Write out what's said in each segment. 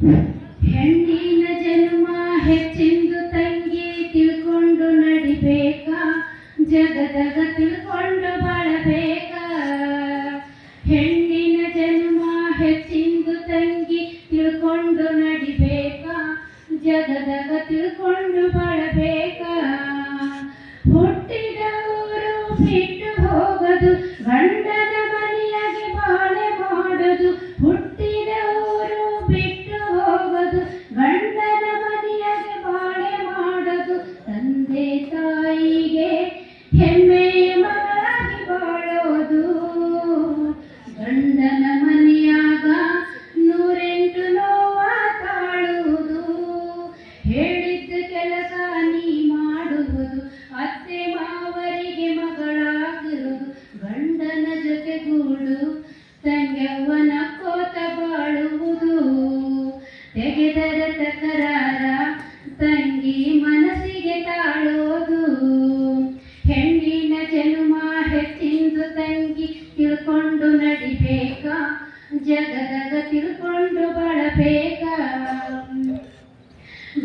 ಹೆಣ್ಣಿನ ಜನ್ಮ ಹೆಚ್ಚೆಂದು ತಂಗಿ ತಿಳ್ಕೊಂಡು ನಡಿಬೇಕಾ, ಜಗದಗ ತಿಳ್ಕೊಂಡು ಬಾಳಬೇಕ. ಹೆಣ್ಣಿನ ಜನ್ಮ ಹೆಚ್ಚೆಂದು ತಂಗಿ ತಿಳ್ಕೊಂಡು ನಡಿಬೇಕಾ, ಜಗದಗ ತಿಳ್ಕೊಂಡು ಬಾಳಬೇಕ ನಡಿಬೇಕಾ ಜಗದಗ ತಿಳ್ಕೊಂಡು ಬಳಬೇಕ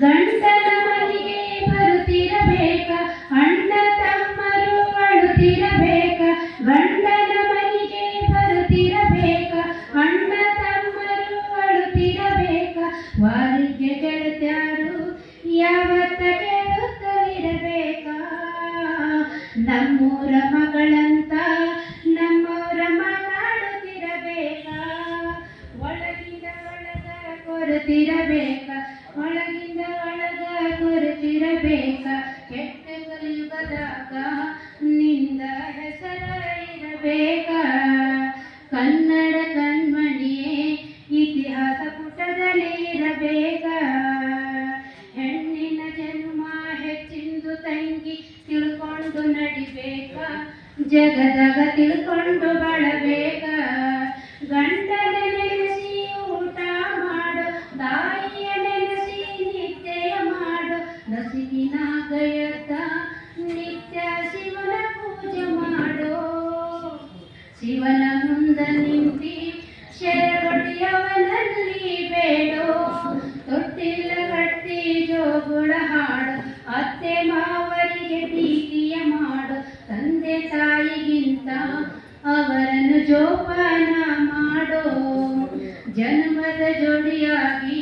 ಗಂಡನ ಮನೆಗೆ ಬರುತ್ತಿರಬೇಕ? ಅಣ್ಣ ತಮ್ಮರು ಅಳುತ್ತಿರಬೇಕ? ಗಂಡನ ಮನೆಗೆ ಬರುತ್ತಿರಬೇಕ? ಅಣ್ಣ ತಮ್ಮರು ಅಳುತ್ತಿರಬೇಕ? ವಾರಿಗೆ ಕೊರತಿರಬೇಕ ಕೆಟ್ಟ ಕಲಿಯುಗದಾಗ ನಿಂದ ಹೆಸರ ಇರಬೇಕ ಕನ್ನಡ ಕಣ್ಮಣಿಯೇ, ಇತಿಹಾಸ ಪುಟದಲ್ಲಿ ಇರಬೇಕ? ಹೆಣ್ಣಿನ ಜನ್ಮ ಹೆಚ್ಚಿಂದು ತಂಗಿ ತಿಳ್ಕೊಂಡು ನಡಿಬೇಕ? ಜಗದಾಗ ತಿಳ್ಕೊಂಡು ಬಾಳಬೇಕ? ಗಂಡನ ಜೋಪಾನ ಮಾಡೋ ಜನ್ಮದ ಜೋಡಿಯಾಗಿ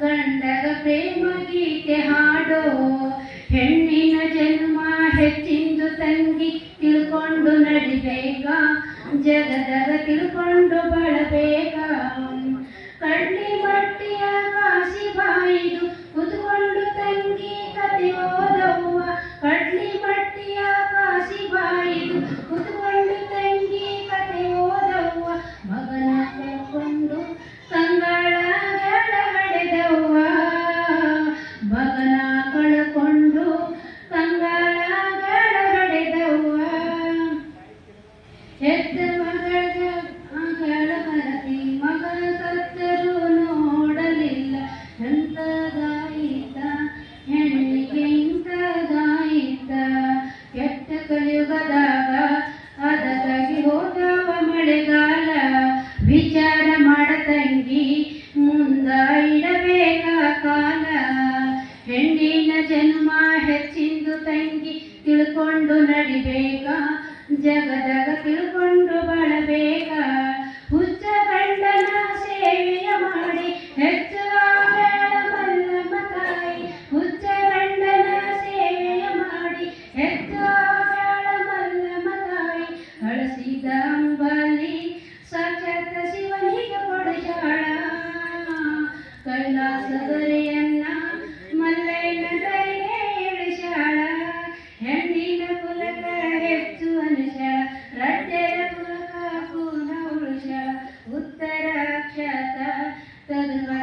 ಗಂಡಗ ಪ್ರೇಮ ಗೀತೆ ಹಾಡೋ ಹೆಣ್ಣಿನ ಜನ್ಮ ಹೆಚ್ಚಿಂದು ತಂಗಿ ತಿಳ್ಕೊಂಡು ನಡಿಬೇಕ ಜಗದಗ ತಿಳ್ಕೊಂಡು ಬಾಳಬೇಕ ಕಡ್ಲಿ ಬಟ್ಟಿಯ ಕಾಸಿ ಬಾಯಿದು ಕರ್ಕೊಂಡು ಕಂಗಳ ಹಡೆದವ್ವ. ಮಗನ ಕಳ್ಕೊಂಡು ಕಂಗಳ ಹಡೆದವ್ವ. ಹೆತ್ತ ಮಗಳ ಮಗಳ ಮರತಿ ಎಂತದಾಯಿತ ಹೆಣ್ಣಿಗೆ ಇಂಥದಾಯಿತ ಕೆಟ್ಟ ಕಲಿಯುಗದಾಗ ಅದಕ್ಕಾಗಿ ಹೋದವ ಮಳೆಗಾಲ. ವಿಚಾರ ತಿಳ್ಕೊಂಡು ನಡಿಬೇಕ ಜಗದಾಗ ತಿಳ್ಕೊಂಡು ಬಾಳಬೇಕ. त्याला